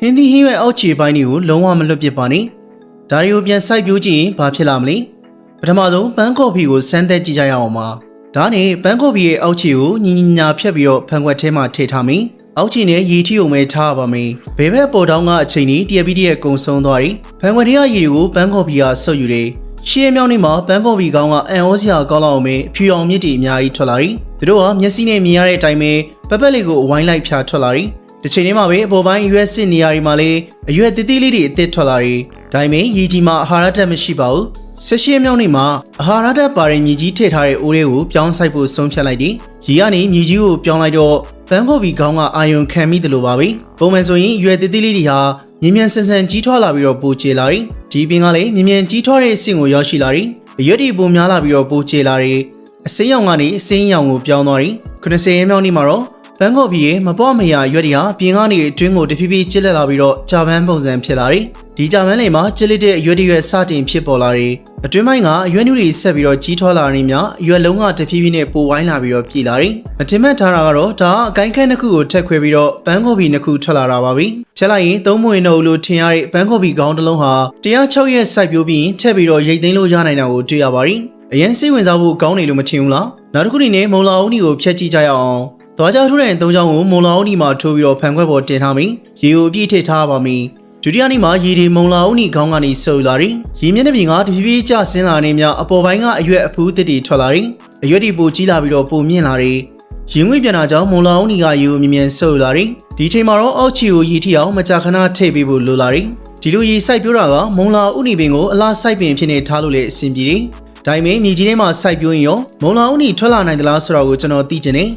ဟင်းသီးဟင်းရွက်အောက်ခြေပိုင်းတွေကိုလုံးဝမလွတ်ပစ်ပါနဲ့ဒါတွေကိုပြန်စိုက်ပျိုးကြည့်ရင်ဘာဖြစ်လာမလဲပထမဆုံးပန်းကော်ဖီကိုစမ်းသပ်ကြည့်ကြရအောင်ပါဒါနဲ့ပန်းကော်ဖီရဲ့အောက်ခြေကိုညီညီညာဖြတ်ပြီးတော့ဖန်ခွက်ထဲမှာထည့်ထားမယ်အောက်ခြေနဲ့ရေထီုံပဲထားပါမယ်ဘယ်ဘက်ပေါ်တောင်းကအချိန်ကြီးတရက်ပြီးတရက်ကုံဆုံးသွားတယ်ဖန်ခွက်ထဲကရေတွေကိုပန်းကော်ဖီကဆုပ်ယူတယ်ရှေ့မြောင်းနေမှာပန်းကော်ဖီကောင်းကအန်ဩစရာကောင်းလောက်အောင်ပဲအဖြူအောင်မြစ်တီအများကြီးထွက်လာတယ်သူတို့ကမျက်စိနဲ့မြင်ရတဲ့အတိုင်းပဲပပက်လေးကိုအဝိုင်းလိုက်ဖြာထွက်လာတယ် တစ်ချိန်တည်းမှာပဲအပေါ်ပိုင်းရွက်စစ်နေရာတွေမှာလည်းအရွက်တိတိလေးတွေအသစ်ထွက်လာတယ်ဒါပေမဲ့ရေကြီးမှာအာဟာရဓာတ်မရှိပါဘူးဆက်ရှိမြောင်းနေမှာအာဟာရဓာတ်ပါရင်မြေကြီးထည့်ထားတဲ့အိုးတွေကိုပြောင်းဆိုင်ဖို့ဆုံးဖြတ်လိုက်တယ်ရေကနေမြေကြီးကိုပြောင်းလိုက်တော့ပန်းကော်ဖီကောင်းကအာယုံခံမိတယ်လို့ပါပဲပုံမှန်ဆိုရင်ရွက်တိတိလေးတွေဟာမြင်မြန်ဆန်ဆန်ကြီးထွားလာပြီးတော့ပိုကျလာတယ်ဒီပင်ကလည်းမြင်မြန်ကြီးထွားတဲ့အဆင့်ကိုရောက်ရှိလာတယ်အရွက်တွေပိုများလာပြီးတော့ပိုကျလာတယ်အစိမ်းရောင်ကနေအစိမ်းရောင်ကိုပြောင်းသွားတယ်90ရဲမြောင်းနေမှာတော့ ဘန်ကောက်ပြည်ရဲ့မပေါ့မရရွက်တွေဟာပြင်ကနေအတွင်းကိုတဖြည်းဖြည်းကျစ်လက်လာပြီးတော့ဂျာပန်ပုံစံဖြစ်လာတယ်။ဒီဂျာပန်လိမ်မှာကျစ်လက်တဲ့အရွက်တွေရဲ့စတင်ဖြစ်ပေါ်လာတယ်။အတွင်းပိုင်းကအရွက်နုတွေဆက်ပြီးတော့ကြီးထွားလာနေမြအရွက်လုံးကတဖြည်းဖြည်းနဲ့ပိုဝိုင်းလာပြီးတော့ပြည်လာတယ်။မတင်မှတ်ထားတာကတော့ဒါကအကိုင်းခန့်တစ်ခုကိုထက်ခွဲပြီးတော့ဘန်ကောက်ပြည်နှစ်ခုထွက်လာတာပါပဲ။ဖြတ်လိုက်ရင်သုံးမဝင်တော့လို့ထင်ရတဲ့ဘန်ကောက်ပြည်ခေါင်းတစ်လုံးဟာ106ရက်စိုက်ပျိုးပြီးထက်ပြီးတော့ရိတ်သိမ်းလို့ရနိုင်တာကိုတွေ့ရပါတယ်။အရင်စိတ်ဝင်စားဖို့ကောင်းနေလို့မထင်ဘူးလား။နောက်တစ်ခုအနေနဲ့မုံလာဦးနီကိုဖျက်ကြည့်ကြရအောင်။ သွားကြထိုးတဲ့သုံးချောင်းကိုမုံလာအုပ်နီမှာထိုးပြီးတော့ဖန်ခွက်ပေါ်တင်ထားပြီးရေကိုအပြည့်ထည့်ထားပါမယ်ဒုတိယနေ့မှာရေဒီမုံလာအုပ်နီခေါင်းကနေဆုပ်လာတယ်ရေမျက်နှာပြင်ကတဖြည်းဖြည်းကျဆင်းလာနေမြအပေါ်ပိုင်းကအရွက်အဖူးသစ်တွေထွက်လာတယ်အရွက်တွေပိုကြီးလာပြီးတော့ပိုမြင့်လာတယ်ရင်ငွေပြန်တာကြောင့်မုံလာအုပ်နီကရေကိုမြင်မြန်ဆုပ်လာတယ်ဒီချိန်မှာတော့အောက်ချီကိုရေထိအောင်မကြာခဏထိပ်ပေးဖို့လိုလာတယ်ဒီလိုရေစိုက်ပြိုးတာကမုံလာအုပ်နီပင်ကိုအလားစိုက်ပင်ဖြစ်နေထားလို့လေအဆင်ပြေတယ်ဒါပေမဲ့မြေကြီးထဲမှာစိုက်ပျိုးရင်ရောမုံလာအုပ်နီထွက်လာနိုင်သလားဆိုတော့ကိုကျွန်တော်သိချင်တယ်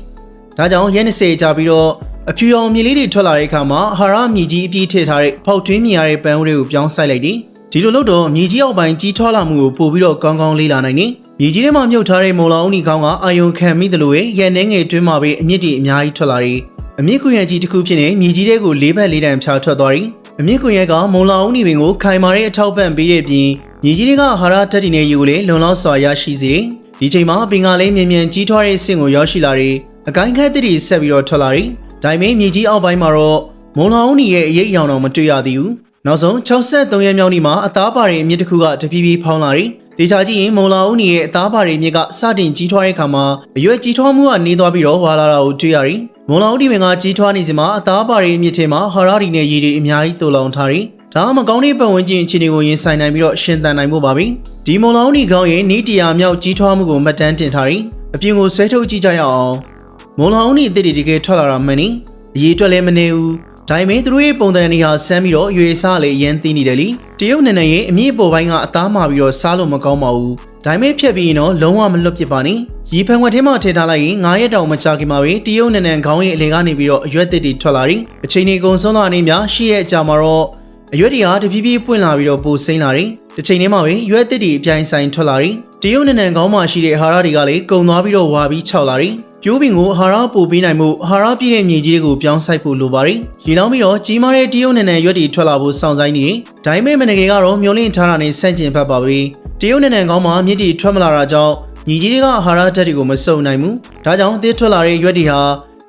ဒါကြောင့်ရဲ20ကြာပြီးတော့အဖြူအောင်မြေလေးတွေထွက်လာတဲ့အခါမှာအာဟာရမြေကြီးအပြည့်ထည့်ထားတဲ့ဖောက်ထွင်းမြင်ရတဲ့ပန်းဦးတွေကိုပြောင်းဆိုင်လိုက်တယ်။ဒီလိုလုပ်တော့မြေကြီးအောက်ပိုင်းကြီးထွားလာမှုကိုပို့ပြီးတော့ကောင်းကောင်းလေးလာနိုင်တယ်။မြေကြီးထဲမှာမြုပ်ထားတဲ့မုံလောင်အုံဒီကောင်းကအာယုံခံမိတယ်လို့ရဲနှဲငယ်တွင်းမှာပဲအမြင့်တီအများကြီးထွက်လာတယ်။အမြင့်ကွန်ရက်ကြီးတစ်ခုဖြစ်နေမြေကြီးထဲကိုလေးဘက်လေးတန်ဖြာထွက်သွားတယ်။အမြင့်ကွန်ရက်ကမုံလောင်အုံဒီပင်ကိုခိုင်မာတဲ့အထောက်ပံ့ပေးတဲ့ပြင်မြေကြီးတွေကအာဟာရဓာတ်တွေနဲ့ယူကိုလေလုံလောက်စွာရရှိစေတယ်။ဒီချိန်မှာပင်ကလေးမြင်မြန်ကြီးထွားတဲ့အဆင့်ကိုရောက်ရှိလာတယ်။ အကိုင်းခက်သတိဆက်ပြီးတော့ထွက်လာတယ်။ဒါပေမဲ့မြေကြီးအောက်ပိုင်းမှာတော့မုံလောင်နီရဲ့အရေးအယောင်တော့မတွေ့ရသေးဘူး။နောက်ဆုံး63ရက်မြောက်နေ့မှာအသားပါတဲ့အမြင့်တစ်ခုကတဖြည်းဖြည်းဖောင်းလာတယ်။ဒေချာကြည့်ရင်မုံလောင်နီရဲ့အသားပါတဲ့အမြင့်ကစတင်ကြီးထွားတဲ့အခါမှာအရွက်ကြီးထွားမှုကနေသွားပြီးတော့ဝါလာတာကိုတွေ့ရတယ်။မုံလောင်ဒီဝင်ကကြီးထွားနေစမှာအသားပါတဲ့အမြင့်ထဲမှာဟာရဒီနဲ့ရေတွေအများကြီးတူလောင်ထားတယ်။ဒါမှမကောင်းတဲ့ပတ်ဝန်းကျင်အခြေအနေကိုရင်ဆိုင်နိုင်ပြီးတော့ရှင်သန်နိုင်ဖို့ပါပဲ။ဒီမုံလောင်နီကောင်းရဲ့နေတရာမြောက်ကြီးထွားမှုကိုမှတ်တမ်းတင်ထားတယ်။အပြင်ကိုဆွဲထုတ်ကြည့်ကြရအောင်။ မုံလောင်နီအစ်တွေတကယ်ထွက်လာတာမှန်နေ။အရေးအတွက်လည်းမနေဘူး။ဒါပေမဲ့သူတို့ရဲ့ပုံသဏ္ဍာန်တွေဟာဆမ်းပြီးတော့ရွေစားလေရမ်းသိနေတယ်လीတရုတ်နယ်နယ်ရဲ့အမြင့်ပေါ်ပိုင်းကအသားမာပြီးတော့စားလို့မကောင်းပါဘူး။ဒါပေမဲ့ဖြတ်ပြီးရင်တော့လုံးဝမလွတ်ပစ်ပါနဲ့။ရီဖန်ခွက်ထဲမှာထည့်ထားလိုက်ရင်9ရက်တောင်မကြာခင်မှာပဲတရုတ်နယ်နယ်ခေါင်းရဲ့အလေကနေပြီးတော့အရွက်သစ်တွေထွက်လာတယ်။အချိန်ကြီးကုန်ဆုံးသွားနေမြရှိရဲ့အကြာမှာတော့အရွက်တွေဟာတဖြည်းဖြည်းပွင့်လာပြီးတော့ပိုစိမ့်လာတယ်။တစ်ချိန်တည်းမှာပဲရွက်သစ်တွေအပြိုင်ဆိုင်ထွက်လာတယ်။တရုတ်နယ်နယ်ခေါင်းမှာရှိတဲ့အာဟာရတွေကလည်းကုံသွားပြီးတော့ဝါပြီးခြောက်လာတယ်။ ပြိုးပင်ကိုအာဟာရပို့ပေးနိုင်မှုအာဟာရပြည့်တဲ့မြေကြီးတွေကိုပြောင်းဆိုင်ဖို့လိုပါတယ်။ရေလောင်းပြီးတော့ကြီးမားတဲ့တရုတ်နယ်နယ်ရွက်တွေထွက်လာဖို့စောင့်ဆိုင်နေတယ်။ဒါပေမဲ့မနကေကတော့မျောလင့်ထားတာနဲ့ဆန့်ကျင်ဘက်ပါပဲ။တရုတ်နယ်နယ်ခေါင်းမှာမြစ်တွေထွက်မလာတာကြောင့်ညီကြီးတွေကအာဟာရဓာတ်တွေကိုမစုံနိုင်ဘူး။ဒါကြောင့်အသေးထွက်လာတဲ့ရွက်တွေဟာ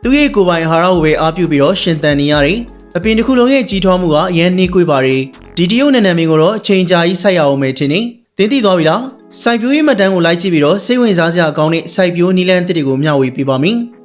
သူ့ရဲ့ကိုယ်ပိုင်အာဟာရကိုပဲအားပြုပြီးတော့ရှင်သန်နေရတယ်။အပင်တစ်ခုလုံးရဲ့ကြီးထွားမှုကအရန်နှေးကွေးပါတယ်။ဒီတရုတ်နယ်နယ်မင်းကိုတော့အချိန်ကြာကြီးဆိုက်ရအောင်မယ်ထင်နေ။ တင်းသိသွားပြီလား။စိုက်ပျိုးရေးမှတ်တမ်းကိုလိုက်ကြည့်ပြီးတော့စိတ်ဝင်စားစရာကောင်းတဲ့စိုက်ပျိုးနည်းလမ်းအသစ်တွေကိုမျှဝေပေးပါမယ်။